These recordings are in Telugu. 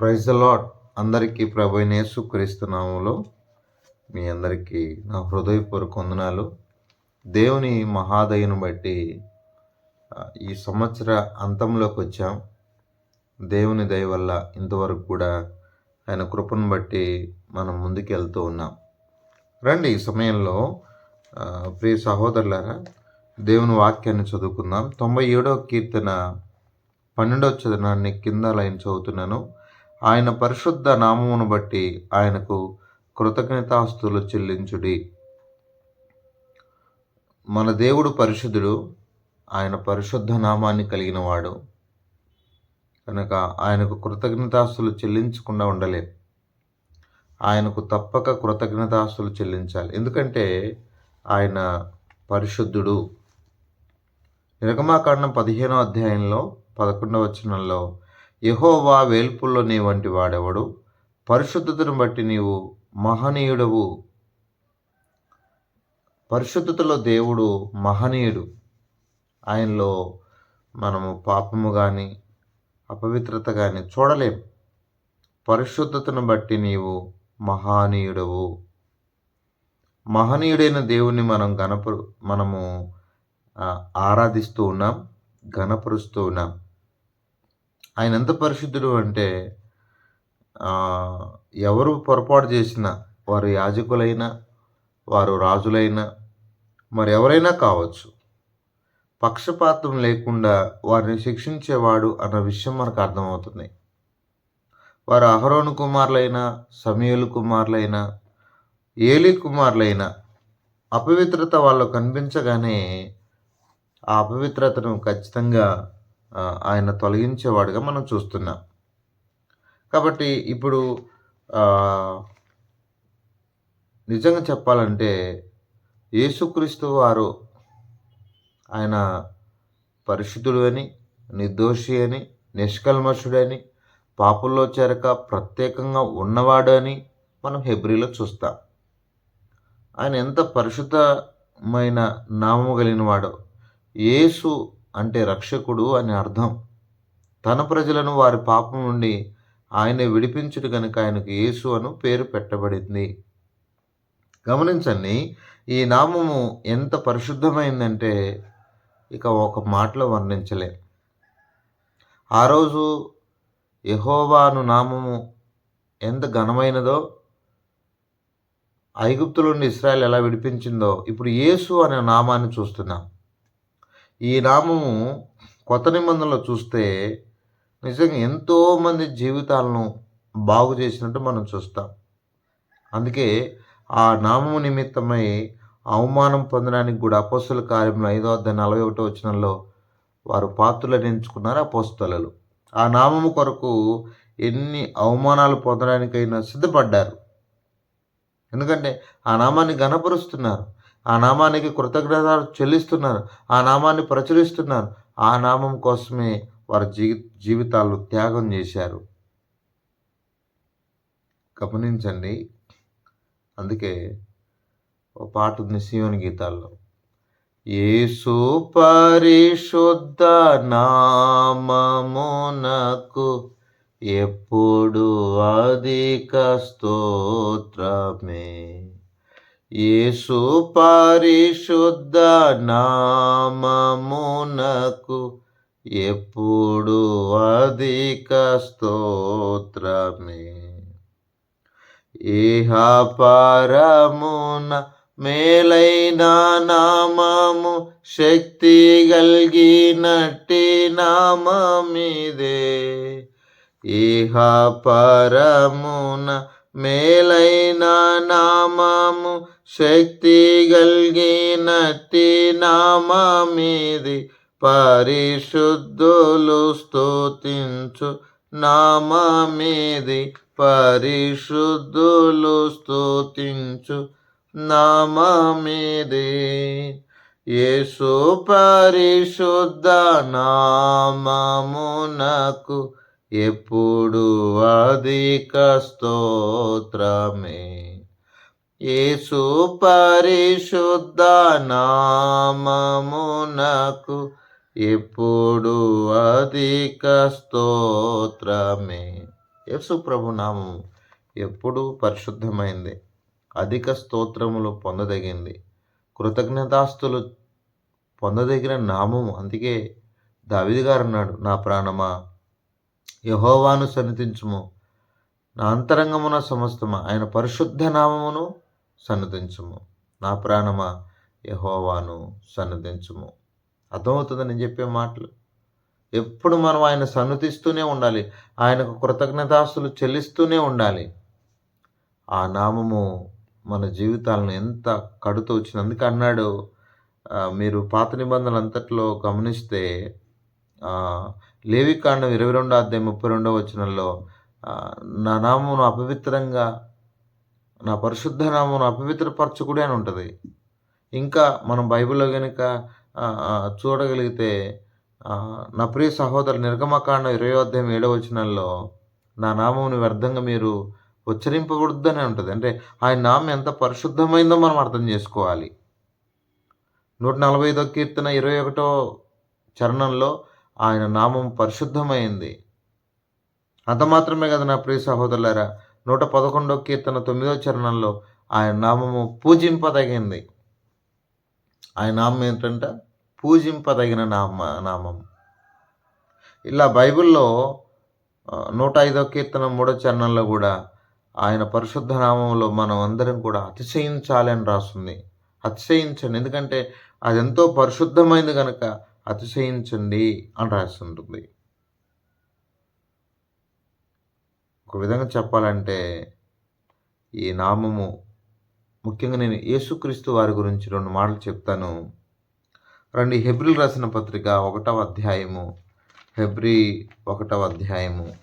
ప్రైజ్ లాడ్ అందరికీ ప్రభు యేసుక్రీస్తునామంలో మీ అందరికీ నా హృదయపూర్వక వందనాలు. దేవుని మహాదయను బట్టి ఈ సంవత్సర అంతంలోకి వచ్చాం. దేవుని దయ వల్ల ఇంతవరకు కూడా ఆయన కృపను బట్టి మనం ముందుకు వెళ్తూ ఉన్నాం. రండి ఈ సమయంలో ప్రియ సహోదరులారా దేవుని వాక్యాన్ని చదువుకుందాం. తొంభై ఏడవ కీర్తన పన్నెండవ చదనాన్ని కింద లైన్ చదువుతున్నాను. ఆయన పరిశుద్ధ నామమును బట్టి ఆయనకు కృతజ్ఞతాస్తులు చెల్లించుడి. మన దేవుడు పరిశుద్ధుడు ఆయన పరిశుద్ధ నామాన్ని కలిగిన వాడు కనుక ఆయనకు కృతజ్ఞతాస్తులు చెల్లించకుండా ఉండలే. ఆయనకు తప్పక కృతజ్ఞతాస్తులు చెల్లించాలి. ఎందుకంటే ఆయన పరిశుద్ధుడు. నిరగమాకాండం పదిహేనో అధ్యాయంలో పదకొండవ వచనంలో యహోవా వేల్పుల్లో నీ వంటి వాడెవడు? పరిశుద్ధతను బట్టి నీవు మహనీయుడవు. పరిశుద్ధతలో దేవుడు మహనీయుడు. ఆయనలో మనము పాపము కానీ అపవిత్రత కానీ చూడలేం పరిశుద్ధతను బట్టి నీవు మహానీయుడవు. మహనీయుడైన దేవుని మనం గణపరు మనము ఆరాధిస్తూ ఉన్నాం గణపరుస్తూ ఉన్నాం. ఆయన ఎంత పరిశుద్ధుడు అంటే ఎవరు పొరపాటు చేసినా వారు యాజకులైనా వారు రాజులైనా మరి ఎవరైనా కావచ్చు. పక్షపాతం లేకుండా వారిని శిక్షించేవాడు అన్న విషయం మనకు అర్థమవుతుంది. వారు అహరోను కుమారులైన సమయలు కుమారులైన ఏలి కుమారులైన అపవిత్రత వాళ్ళు కనిపించగానే ఆ అపవిత్రతను ఖచ్చితంగా ఆయన తొలగించేవాడుగా మనం చూస్తున్నాం. కాబట్టి ఇప్పుడు నిజంగా చెప్పాలంటే యేసుక్రీస్తు వారు ఆయన పరిశుద్ధుడు అని నిర్దోషి అని నిష్కల్మషుడని పాపుల్లో చేరక ప్రత్యేకంగా ఉన్నవాడు అని మనం హెబ్రిలో చూస్తాం. ఆయన ఎంత పరిశుద్ధమైన నామము కలిగినవాడో యేసు అంటే రక్షకుడు అని అర్థం. తన ప్రజలను వారి పాపం నుండి ఆయన విడిపించుడు కనుక ఆయనకు యేసు అను పేరు పెట్టబడింది. గమనించండి ఈ నామము ఎంత పరిశుద్ధమైందంటే ఇక ఒక మాటలో వర్ణించలే. ఆ రోజు యహోవాను నామము ఎంత ఘనమైనదో ఐగుప్తుల నుండి ఇస్రాయల్ ఎలా విడిపించిందో ఇప్పుడు యేసు అనే నామాన్ని చూస్తున్నాం. ఈ నామము కొత్త నిబంధనలో చూస్తే నిజంగా ఎంతోమంది జీవితాలను బాగు చేసినట్టు మనం చూస్తాం. అందుకే ఆ నామము నిమిత్తమై అవమానం పొందడానికి కూడా అపోస్తుల కార్యంలో ఐదో వద్ద నలభై ఒకటో వచనంలో వారు పాత్రలను ఎంచుకున్నారు అపోస్తలలు. ఆ నామము కొరకు ఎన్ని అవమానాలు పొందడానికైనా సిద్ధపడ్డారు. ఎందుకంటే ఆ నామాన్ని గణపరుస్తున్నారు ఆ నామానికి కృతజ్ఞతలు చెల్లిస్తున్నారు. ఆ నామాన్ని ప్రచురిస్తున్నారు. ఆ నామం కోసమే వారి జీ జీవితాలు త్యాగం చేశారు. గమనించండి. అందుకే ఓ పాట ఉంది శివుని గీతాల్లో. ఏ పరిశుద్ధ నామమునకు ఎప్పుడు అధిక స్తోత్రమే. యేసు పరిశుద్ధ నామమునకు ఎప్పుడు అధిక స్తోత్రమే. ఇహ పరమున మేలైన నామము శక్తి కలిగినట్టి నామమిదే. ఇహ పరమున మేలైన నామము శక్తి కలిగినట్టి నామమిది పరిశుద్ధులు స్తుతించు నామమిది పరిశుద్ధులు స్తుతించు నామమిది. యేసు పరిశుద్ధ నామమునకు ఎప్పుడు అధిక స్తోత్రమే. యేసు పరిశుద్ధ నామమునకు ఎప్పుడు అధిక స్తోత్రమే. యేసు ప్రభు నామము ఎప్పుడూ పరిశుద్ధమైంది అధిక స్తోత్రములు పొందదగింది కృతజ్ఞతాస్తులు పొందదగిన నామము. అందుకే దావిది గారు అన్నాడు నా ప్రాణమా యహోవాను సన్నిధించుము నా అంతరంగమున సమస్తమా ఆయన పరిశుద్ధ నామమును సన్నదించుము. నా ప్రాణమా యహోవాను సన్నదించుము. అర్థమవుతుంది నేను చెప్పే మాటలు? ఎప్పుడు మనం ఆయన సన్నతిస్తూనే ఉండాలి. ఆయనకు కృతజ్ఞతాస్తులు చెల్లిస్తూనే ఉండాలి. ఆ నామము మన జీవితాలను ఎంత కడుతూ వచ్చింది. అందుకే అన్నాడు మీరు పాత నిబంధనలు అంతట్లో గమనిస్తే లేవికాండం ఇరవై రెండో అధ్యాయం ముప్పై రెండో వచనంలో నా నామమును అపవిత్రంగా నా పరిశుద్ధ నామం అపవిత్రపరచకుడి అని ఉంటుంది. ఇంకా మనం బైబిల్లో కనుక చూడగలిగితే నా ప్రియ సహోదరు నిర్గమకాండం ఇరవై అధ్యాయం ఏడవ వచనంలో నా నామముని వ్యర్థంగా మీరు ఉచ్చరింపకూడదని ఉంటుంది. అంటే ఆయన నామం ఎంత పరిశుద్ధమైందో మనం అర్థం చేసుకోవాలి. నూట నలభై ఐదో కీర్తన ఇరవై ఒకటో చరణంలో ఆయన నామం పరిశుద్ధమైంది. అంత మాత్రమే కదా నా ప్రియ సహోదరులారా నూట పదకొండో కీర్తన తొమ్మిదో చరణంలో ఆయన నామము పూజింపదగింది. ఆయన నామం ఏంటంటే? పూజింపదగిన నామ నామం. ఇలా బైబిల్లో నూట ఐదో కీర్తన మూడో చరణంలో కూడా ఆయన పరిశుద్ధ నామంలో మనం అందరం కూడా అతిశయించాలి అని రాస్తుంది. అతిశయించండి. ఎందుకంటే అది ఎంతో పరిశుద్ధమైంది కనుక అతిశయించండి అని రాస్తుంటుంది. ఒక విధంగా చెప్పాలంటే ఈ నామము ముఖ్యంగా నేను యేసుక్రీస్తు వారి గురించి రెండు మాటలు చెప్తాను. రండి హెబ్రిల్ రాసిన పత్రిక ఒకటవ అధ్యాయము హెబ్రి ఒకటవ అధ్యాయము.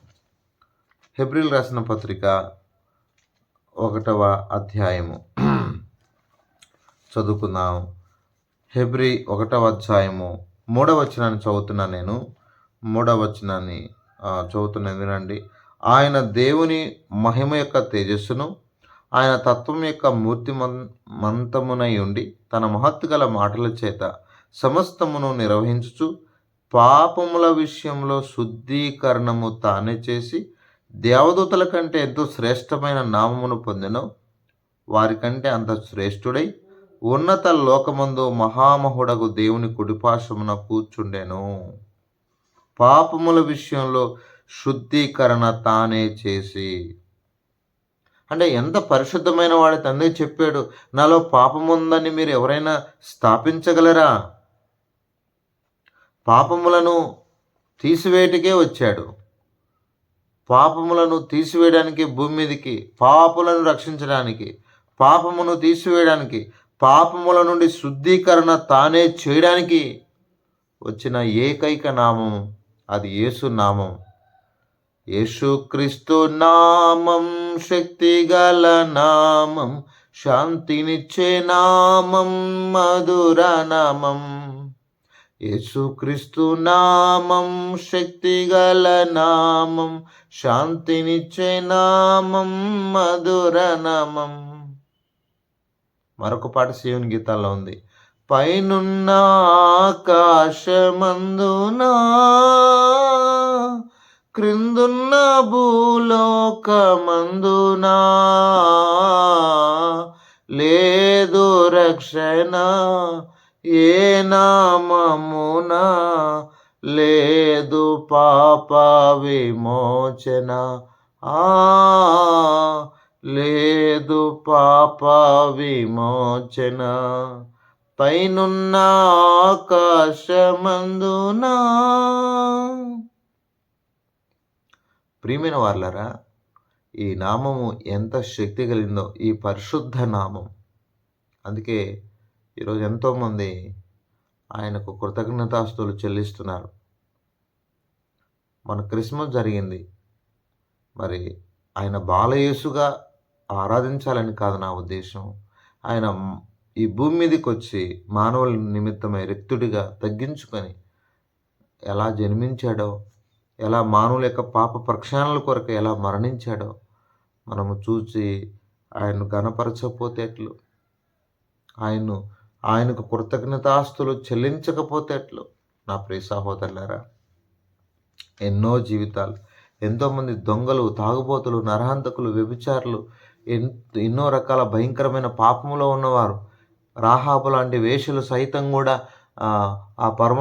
హెబ్రిల్ రాసిన పత్రిక ఒకటవ అధ్యాయము. చదువుకుందాం. హెబ్రి ఒకటవ అధ్యాయము మూడవ వచనాన్ని చదువుతున్నా నేను. మూడవ వచనాన్ని ఆ, వినండి. ఆయన దేవుని మహిమ యొక్క తేజస్సును ఆయన తత్వం యొక్క మూర్తి మంతమునై ఉండి తన మహత్తు గల మాటల చేత సమస్తమును నిర్వహించుచు పాపముల విషయంలో శుద్ధీకరణము తానే చేసి దేవదూతల కంటే ఎంతో శ్రేష్టమైన నామమును పొందెను. వారికంటే అంత శ్రేష్ఠుడై ఉన్నత లోకమందు మహామహుడకు దేవుని కుడిపాశమున కూర్చుండెను. పాపముల విషయంలో శుద్ధీకరణ తానే చేసి. అంటే ఎంత పరిశుద్ధమైన వాడి తండ్రి చెప్పాడు నాలో పాపం ఉందని మీరు ఎవరైనా స్థాపించగలరా? పాపములను తీసివేయటికే వచ్చాడు. పాపములను తీసివేయడానికి భూమి మీదకి పాపులను రక్షించడానికి పాపమును తీసివేయడానికి పాపముల నుండి శుద్ధీకరణ తానే చేయడానికి వచ్చిన ఏకైక నామం అది యేసు నామం. యేసుక్రీస్తు నామం శక్తిగల నామం శాంతినిచ్చే నామం మధుర నామం. యేసుక్రీస్తు నామం శక్తిగల నామం శాంతినిచ్చే నామం మధుర నామం. మరొక పాట శివుని గీతాల్లో ఉంది. పైనున్న ఆకాశమందునా క్రిందున్న భూలోకమందునా? లేదు రక్షణ ఏ నామమున? లేదు పాప విమోచన. ఆ లేదు పాప విమోచన. పైనున్న ఆకాశమందునా? ప్రియమైన వాళ్ళరా ఈ నామము ఎంత శక్తి కలిగిందో ఈ పరిశుద్ధ నామం. అందుకే ఈరోజు ఎంతోమంది ఆయనకు కృతజ్ఞతాస్తులు చెల్లిస్తున్నారు. మన క్రిస్మస్ జరిగింది. మరి ఆయన బాలయేసుగా ఆరాధించాలని కాదు నా ఉద్దేశం. ఆయన ఈ భూమి మీదకి వచ్చి మానవుల నిమిత్తమై రిక్తుడిగా తగ్గించుకొని ఎలా జన్మించాడో ఎలా మానవుల యొక్క పాప ప్రక్షాళనల కొరకు ఎలా మరణించాడో మనము చూసి ఆయన్ను గణపరచకపోతే ఎట్లు? ఆయన్ను ఆయనకు కృతజ్ఞతాస్తులు చెల్లించకపోతే ఎట్లు? నా ప్రియ సహోదరులారా ఎన్నో జీవితాలు ఎంతోమంది దొంగలు తాగుబోతులు నరహంతకులు వ్యభిచారులు ఎన్ ఎన్నో రకాల భయంకరమైన పాపములో ఉన్నవారు రాహాబు లాంటి వేషలు సైతం కూడా ఆ, పరమ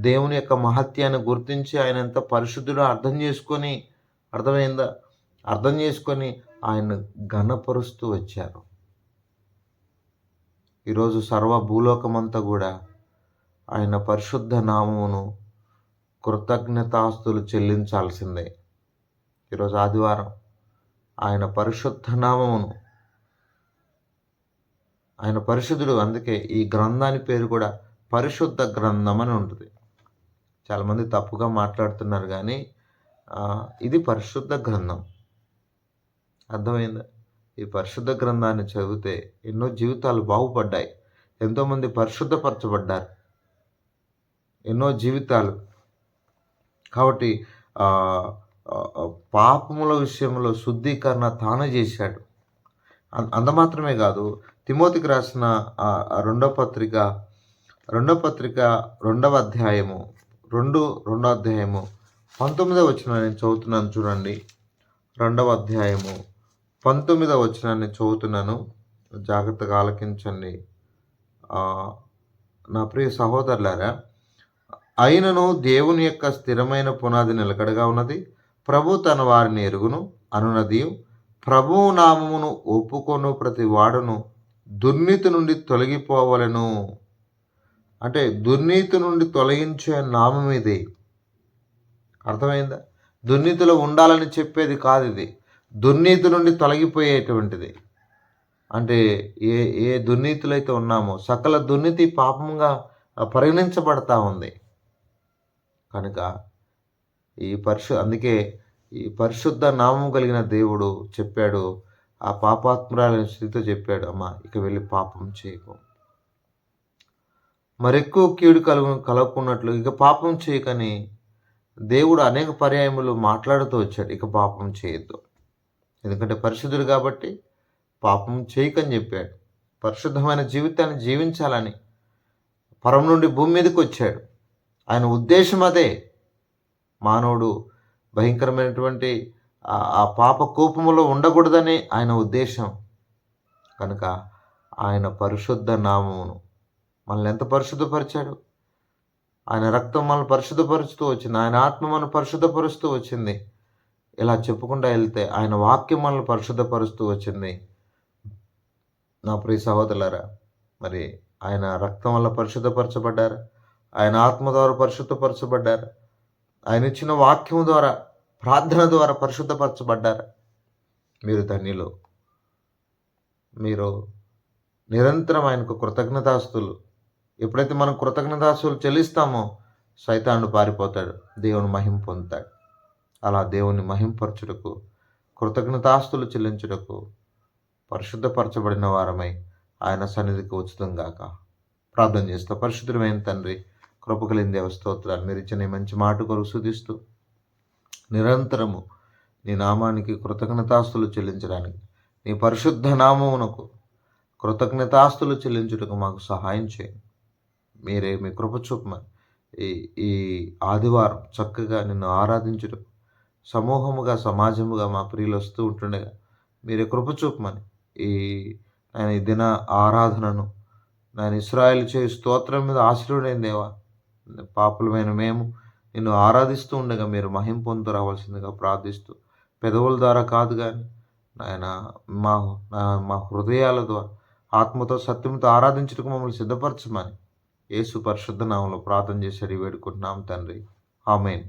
దేవుని యొక్క మహత్యాన్ని గుర్తించి ఆయన ఎంత పరిశుద్ధుడో అర్థం చేసుకొని అర్థమైందా? అర్థం చేసుకొని ఆయన ఘనపరుస్తూ వచ్చారు. ఈరోజు సర్వ భూలోకమంతా కూడా ఆయన పరిశుద్ధ నామమును కృతజ్ఞతాస్తులు చెల్లించాల్సిందే. ఈరోజు ఆదివారం ఆయన పరిశుద్ధ నామమును ఆయన పరిశుద్ధుడు. అందుకే ఈ గ్రంథాని పేరు కూడా పరిశుద్ధ గ్రంథం అని ఉంటుంది. చాలామంది తప్పుగా మాట్లాడుతున్నారు కానీ ఇది పరిశుద్ధ గ్రంథం. అర్థమైందా? ఈ పరిశుద్ధ గ్రంథాన్ని చదివితే ఎన్నో జీవితాలు బాగుపడ్డాయి. ఎంతోమంది పరిశుద్ధపరచబడ్డారు. ఎన్నో జీవితాలు. కాబట్టి పాపముల విషయంలో శుద్ధీకరణ తానే చేశాడు. అంత మాత్రమే కాదు తిమోతికి రాసిన ఆ రెండో పత్రిక రెండో పత్రిక రెండవ అధ్యాయము రెండు రెండో అధ్యాయము పంతొమ్మిదవ వచ్చిన నేను చదువుతున్నాను చూడండి. రెండవ అధ్యాయము పంతొమ్మిదవ వచ్చిన నేను చదువుతున్నాను. జాగ్రత్తగా ఆలకించండి. నా ప్రియ సహోదరులారా అయినను దేవుని యొక్క స్థిరమైన పునాది నిలకడగా ఉన్నది. ప్రభు తన వారిని ఎరుగును అనునది ప్రభువు నామమును ఒప్పుకొను ప్రతి వాడును. దుర్నీతి నుండి తొలగిపోవలను. అంటే దుర్నీతి నుండి తొలగించే నామం ఇది. అర్థమైందా? దుర్నీతిలో ఉండాలని చెప్పేది కాదు ఇది. దుర్నీతి నుండి తొలగిపోయేటువంటిది. అంటే ఏ ఏ దుర్నీతిలో అయితే ఉన్నామో సకల దుర్నీతి పాపంగా పరిగణించబడతా ఉంది. కనుక ఈ పరిశు అందుకే ఈ పరిశుద్ధ నామం కలిగిన దేవుడు చెప్పాడు ఆ పాపాత్మురాలైన స్థితితో చెప్పాడు అమ్మా ఇక వెళ్ళి పాపం చేయకు. మరెక్కువ కీడు కలుగు కలగకున్నట్లు ఇక పాపం చేయకని దేవుడు అనేక పర్యాయములు మాట్లాడుతూ వచ్చాడు ఇక పాపం చేయొద్దు. ఎందుకంటే పరిశుద్ధుడు కాబట్టి పాపం చేయకని చెప్పాడు. పరిశుద్ధమైన జీవితాన్ని జీవించాలని పరం నుండి భూమి మీదకి వచ్చాడు. ఆయన ఉద్దేశం అదే. మానవుడు భయంకరమైనటువంటి ఆ- పాప కోపములో ఉండకూడదని ఆయన ఉద్దేశం. కనుక ఆయన పరిశుద్ధ నామమును మనల్ని ఎంత పరిశుద్ధపరిచాడు? ఆయన రక్తం మనల్ని పరిశుద్ధపరుస్తూ వచ్చింది. ఆయన ఆత్మ మనల్ని పరిశుద్ధపరుస్తూ వచ్చింది. ఇలా చెప్పుకుంటూ వెళ్తే ఆయన వాక్యం మనల్ని పరిశుద్ధపరుస్తూ వచ్చింది. నా ప్రియ సహోదరులారా మరి ఆయన రక్తం వల్ల పరిశుద్ధపరచబడ్డారు. ఆయన ఆత్మ ద్వారా పరిశుద్ధపరచబడ్డారు. ఆయన ఇచ్చిన వాక్యం ద్వారా ప్రార్థన ద్వారా పరిశుద్ధపరచబడ్డారు. మీరు ధన్యులు. మీరు నిరంతరం ఆయనకు కృతజ్ఞతాస్తులు. ఎప్పుడైతే మనం కృతజ్ఞతాస్తులు చెల్లిస్తామో సైతానుడు పారిపోతాడు. దేవుని మహిం పొందుతాడు. అలా దేవుని మహింపరచుటకు కృతజ్ఞతాస్తులు చెల్లించుటకు పరిశుద్ధపరచబడిన వారమై ఆయన సన్నిధికి ఉచితం గాక. ప్రార్థన చేస్తా పరిశుద్ధమైన తండ్రి కృప దేవ స్తోత్రాలు మీరు ఇచ్చిన మంచి మాట కొరకు శుధిస్తూ నిరంతరము నీ నామానికి కృతజ్ఞతాస్తులు చెల్లించడానికి. నీ పరిశుద్ధ నామమునకు కృతజ్ఞతాస్తులు చెల్లించుటకు మాకు సహాయం చేయండి మీరే మీ కృప చూపమని ఈ ఈ ఆదివారం చక్కగా నిన్ను ఆరాధించుటకు సమూహముగా సమాజముగా మా ప్రియులు వస్తూ ఉంటుండగా మీరే కృప చూపమని ఈ ఆయన ఈ దిన ఆరాధనను నేను ఇస్రాయల్ చేయి స్తోత్రం మీద ఆశ్రయుడైన దేవా పాపులమైన మేము నిన్ను ఆరాధిస్తూ ఉండగా మీరు మహిం పొందు రావాల్సిందిగా ప్రార్థిస్తూ పెదవుల ద్వారా కాదు కానీ ఆయన మా మా హృదయాల ద్వారా ఆత్మతో సత్యంతో ఆరాధించడానికి మమ్మల్ని సిద్ధపరచమని యేసు పరిశుద్ధ నామంలో ప్రార్థన చేశాడు వేడుకుంటున్నాం తండ్రి. ఆమెన్.